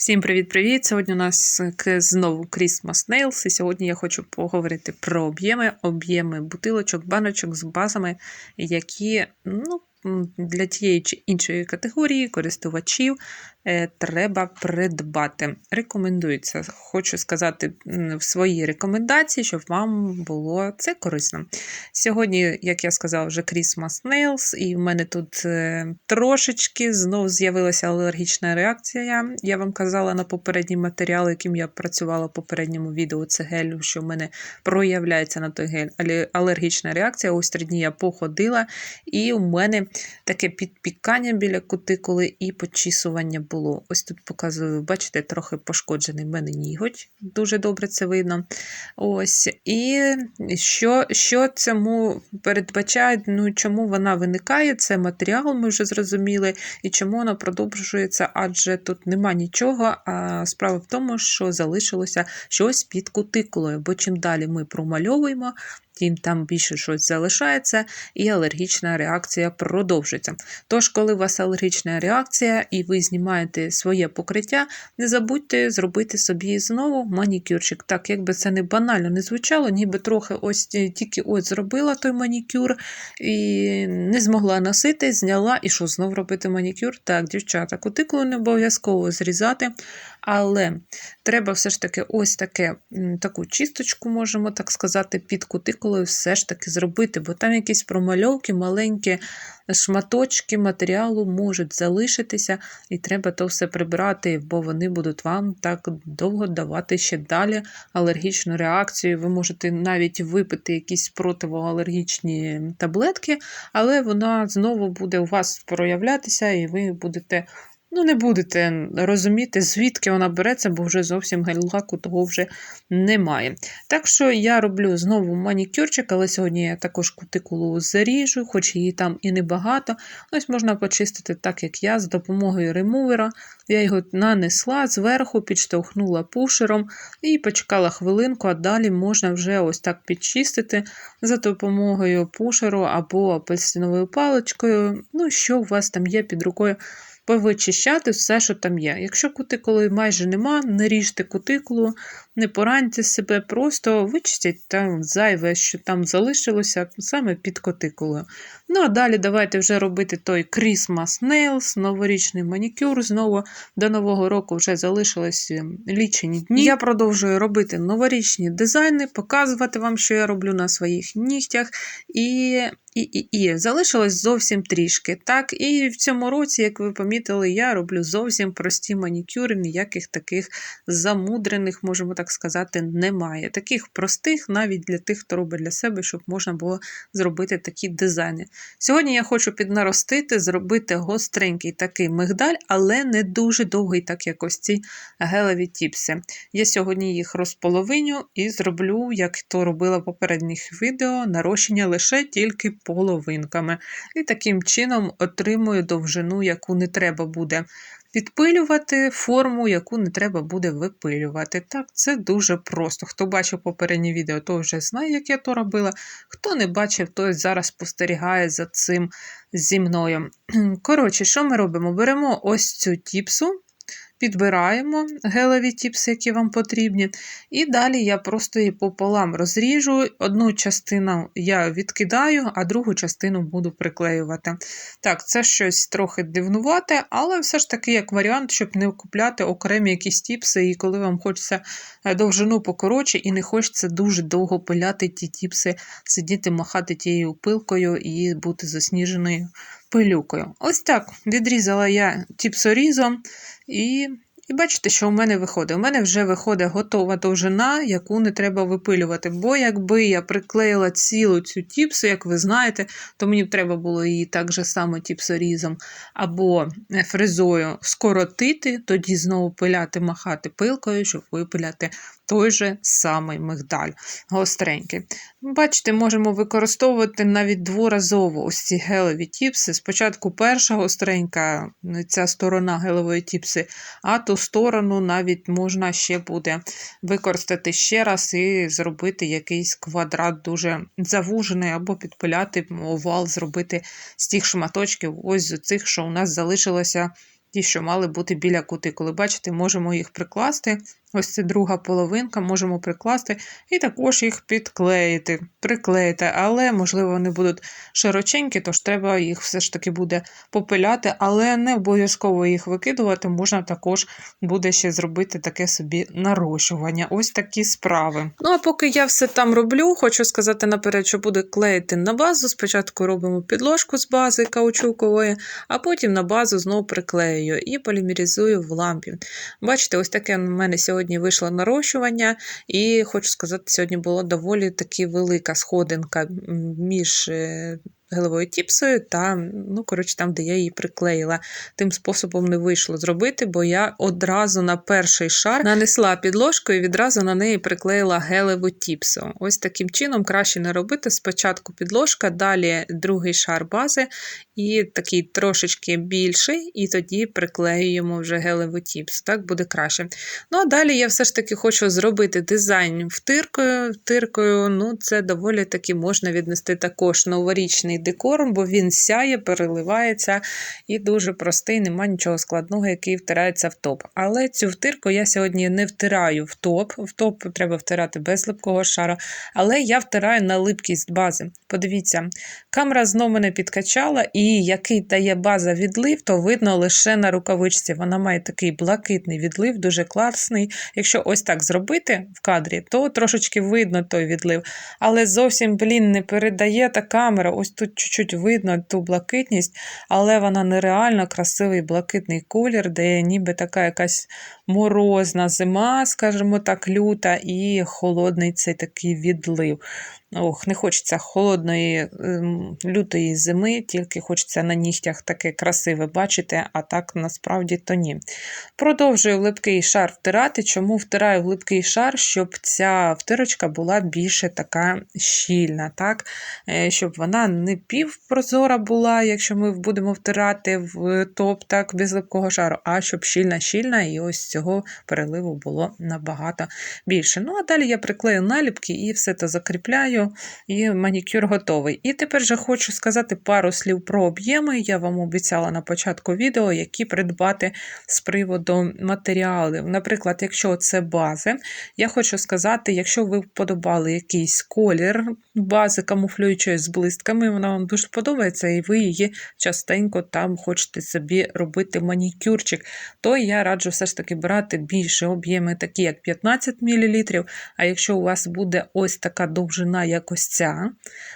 Всім привіт-привіт! Сьогодні у нас знову Christmas Nails, і сьогодні я хочу поговорити про об'єми, об'єми бутилочок, баночок з базами, які ну, для тієї чи іншої категорії користувачів треба придбати. Рекомендується. Хочу сказати в своїй рекомендації, щоб вам було це корисно. Сьогодні, як я сказала, вже Christmas Nails, і в мене тут е, трошечки знов з'явилася алергічна реакція. Я вам казала на попередній матеріал, яким я працювала в попередньому відео, це гель, що в мене проявляється на той гель алергічна реакція. Ось три дні я походила, і у мене таке підпікання біля кутикули і почісування було. Ось тут показую, бачите, трохи пошкоджений в мене ніготь. Дуже добре це видно. Ось. І що, що цьому передбачає, ну чому вона виникає? Це матеріал, ми вже зрозуміли, і чому вона продовжується, адже тут нема нічого. А справа в тому, що залишилося щось під кутикулою, бо чим далі ми промальовуємо, тим там більше щось залишається, і алергічна реакція продовжується. Тож, коли у вас алергічна реакція і ви знімаєте своє покриття, не забудьте зробити собі знову манікюрчик. Так, якби це не банально не звучало, ніби трохи ось тільки ось зробила той манікюр і не змогла носити, зняла і що знов робити манікюр. Так, дівчата, кутикулу не обов'язково зрізати, але треба все ж таки ось таке, таку чисточку, можемо так сказати, під кутикулою все ж таки зробити, бо там якісь промальовки, маленькі шматочки матеріалу можуть залишитися, і треба то все прибрати, бо вони будуть вам так довго давати ще далі алергічну реакцію. Ви можете навіть випити якісь противоалергічні таблетки, але вона знову буде у вас проявлятися, і ви будете. Ну, не будете розуміти, звідки вона береться, бо вже зовсім гель-лаку того вже немає. Так що я роблю знову манікюрчик, але сьогодні я також кутикулу заріжу, хоч її там і небагато. Ось можна почистити так, як я, з допомогою ремувера. Я його нанесла зверху, підштовхнула пушером і почекала хвилинку, а далі можна вже ось так підчистити за допомогою пушеру або апельсиновою паличкою. Ну, що у вас там є під рукою повичищати все, що там є. Якщо кутикули майже нема, не ріжте кутикулу, не пораньте себе, просто вичистіть там зайве, що там залишилося саме під кутикулою. Ну, а далі давайте вже робити той Christmas Nails, новорічний манікюр. Знову до Нового року вже залишилось ем, лічені дні. Я продовжую робити новорічні дизайни, показувати вам, що я роблю на своїх нігтях. І і, і, і залишилось зовсім трішки. Так, і в цьому році, як ви помітили, я роблю зовсім прості манікюри, ніяких таких замудрених, можемо так сказати, немає. Таких простих, навіть для тих, хто робить для себе, щоб можна було зробити такі дизайни. Сьогодні я хочу піднаростити, зробити гостренький такий мигдаль, але не дуже довгий, так як ось ці гелеві тіпси. Я сьогодні їх розполовиню і зроблю, як то робила в попередніх відео, нарощення лише тільки половинками. І таким чином отримую довжину, яку не треба буде підпилювати, форму, яку не треба буде випилювати. Так, це дуже просто. Хто бачив попереднє відео, той вже знає, як я то робила. Хто не бачив, той зараз спостерігає за цим зі мною. Коротше, що ми робимо? Беремо ось цю тіпсу. Підбираємо гелеві тіпси, які вам потрібні. І далі я просто її пополам розріжу. Одну частину я відкидаю, а другу частину буду приклеювати. Так, це щось трохи дивнувате, але все ж таки як варіант, щоб не купляти окремі якісь тіпси, і коли вам хочеться е, довжину покоротше, і не хочеться дуже довго пиляти ті тіпси, сидіти, махати тією пилкою і бути засніженою пилюкою. Ось так відрізала я тіпсорізом і. І бачите, що у мене виходить. У мене вже виходить готова довжина, яку не треба випилювати. Бо якби я приклеїла цілу цю тіпсу, як ви знаєте, то мені б треба було її так же само тіпсорізом або е, фрезою скоротити, тоді знову пиляти, махати пилкою, щоб випиляти той же самий мигдаль гостренький. Бачите, можемо використовувати навіть дворазово ось ці гелеві тіпси. Спочатку перша гостренька, ця сторона гелевої тіпси, а ту сторону навіть можна ще буде використати ще раз і зробити якийсь квадрат дуже завужений, або підпиляти овал, зробити з тих шматочків, ось з цих, що у нас залишилося ті, що мали бути біля кути. Коли Бачите, можемо їх прикласти. Ось це друга половинка, можемо прикласти і також їх підклеїти, приклеїти, але, можливо, вони будуть широченькі, тож треба їх все ж таки буде попиляти, але не обов'язково їх викидувати, можна також буде ще зробити таке собі нарощування. Ось такі справи. Ну, а поки я все там роблю, хочу сказати наперед, що буде клеїти на базу. Спочатку робимо підложку з бази каучукової, а потім на базу знову приклею і полімеризую в лампі. Бачите, ось таке в мене сьогодні вийшло нарощування, і хочу сказати, сьогодні була доволі таки велика сходинка між. Гелевою тіпсою та, ну, коротше, там, де я її приклеїла. Тим способом не вийшло зробити, бо я одразу на перший шар нанесла підложку і відразу на неї приклеїла гелеву тіпсу. Ось таким чином краще не робити. Спочатку підложка, далі другий шар бази, і такий трошечки більший, і тоді приклеюємо вже гелеву тіпсу. Так буде краще. Ну, а далі я все ж таки хочу зробити дизайн втиркою. Втиркою, ну, це доволі таки можна віднести також новорічний декор, бо він сяє, переливається і дуже простий, нема нічого складного, який втирається в топ. Але цю втирку я сьогодні не втираю в топ. В топ треба втирати без липкого шара, але я втираю на липкість бази. Подивіться, камера знову мене підкачала, і який дає база відлив, то видно лише на рукавичці. Вона має такий блакитний відлив, дуже класний. Якщо ось так зробити в кадрі, то трошечки видно той відлив. Але зовсім, блін, не передає та камера. Ось тут чуть-чуть видно ту блакитність, але вона нереально красивий блакитний колір, де ніби така якась морозна зима, скажімо так, люта, і холодний цей такий відлив. Ох, не хочеться холодної ем, лютої зими, тільки хочеться на нігтях таке красиве бачити, а так насправді то ні. Продовжую липкий шар втирати. Чому втираю в липкий шар, щоб ця втирочка була більше така щільна, так? Е, щоб вона не півпрозора була, якщо ми будемо втирати в топ так, без липкого шару, а щоб щільна-щільна, і ось цього переливу було набагато більше. Ну, а далі я приклею наліпки і все це закріпляю і манікюр готовий. І тепер же хочу сказати пару слів про об'єми. Я вам обіцяла на початку відео, які придбати з приводу матеріалів. Наприклад, якщо це бази, я хочу сказати, якщо ви вподобали якийсь колір бази камуфлюючої з блистками, вона вам дуже подобається, і ви її частенько там хочете собі робити манікюрчик, то я раджу все ж таки брати більше об'єми, такі як 15 мл. А якщо у вас буде ось така довжина, як ця,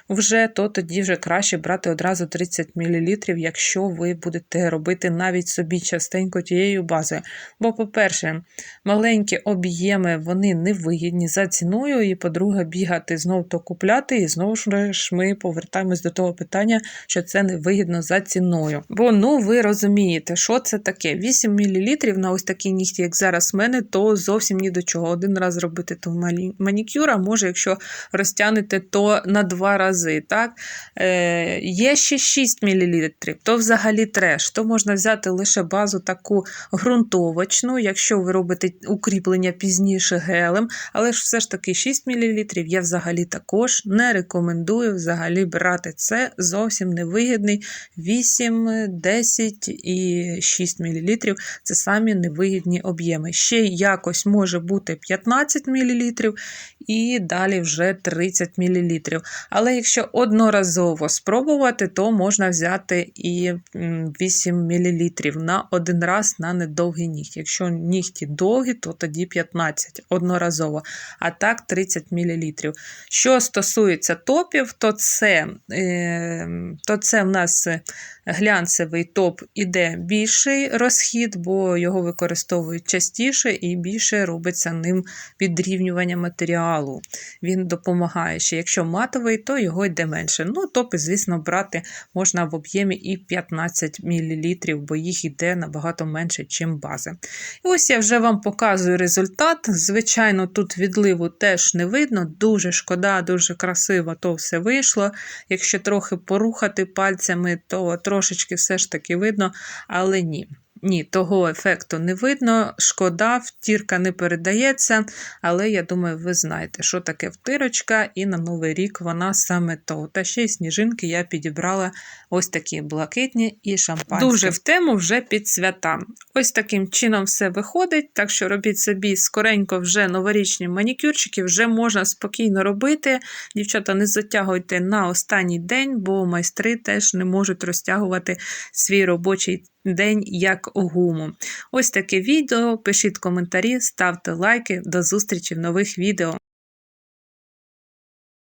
вже, то тоді вже краще брати одразу 30 мл, якщо ви будете робити навіть собі частенько тією базою. Бо, по-перше, маленькі об'єми вони невигідні за ціною, і, по-друге, бігати знов то купляти, і знову ж ми повертаємось до того питання, що це невигідно за ціною. Бо, ну, ви розумієте, що це таке? 8 мл на ось такій нігті, як зараз в мене, то зовсім ні до чого. Один раз робити то манікюр, а може, якщо розтягнете, то на два рази. так? Е, Є ще 6 мл, то взагалі треш. То можна взяти лише базу таку ґрунтовочну, якщо ви робите укріплення пізніше гелем, але ж все ж таки 6 мл я взагалі також не рекомендую взагалі брати. Це зовсім невигідний 8, 10 і 6 мл це самі невигідні об'єми. Ще якось може бути 15 мл і далі вже 30 мл. Але якщо одноразово спробувати, то можна взяти і 8 мл на один раз на недовгі нігті. Якщо нігті довгі, то тоді 15 одноразово, а так 30 мл. Що стосується топів, то це, е, то це в нас глянцевий топ іде більший розхід, бо його використовують частіше і більше робиться ним підрівнювання матеріалу. Він допомагає ще. Якщо матовий, то його йде менше. Ну, топи, звісно, брати можна в об'ємі і 15 мл, бо їх йде набагато менше, ніж бази. І ось я вже вам показую результат. Звичайно, тут відливу теж не видно, дуже шкода, дуже красиво то все вийшло. Якщо трохи порухати пальцями, то трошечки все ж таки видно, але ні. Ні, того ефекту не видно. Шкода, втірка не передається, але я думаю, ви знаєте, що таке втирочка, і на Новий рік вона саме то. Та ще й сніжинки я підібрала ось такі блакитні і шампанські. Дуже в тему вже під свята. Ось таким чином все виходить, так що робіть собі скоренько вже новорічні манікюрчики, вже можна спокійно робити. Дівчата, не затягуйте на останній день, бо майстри теж не можуть розтягувати свій робочий день як гуму. Ось таке відео. Пишіть коментарі, ставте лайки. До зустрічі в нових відео.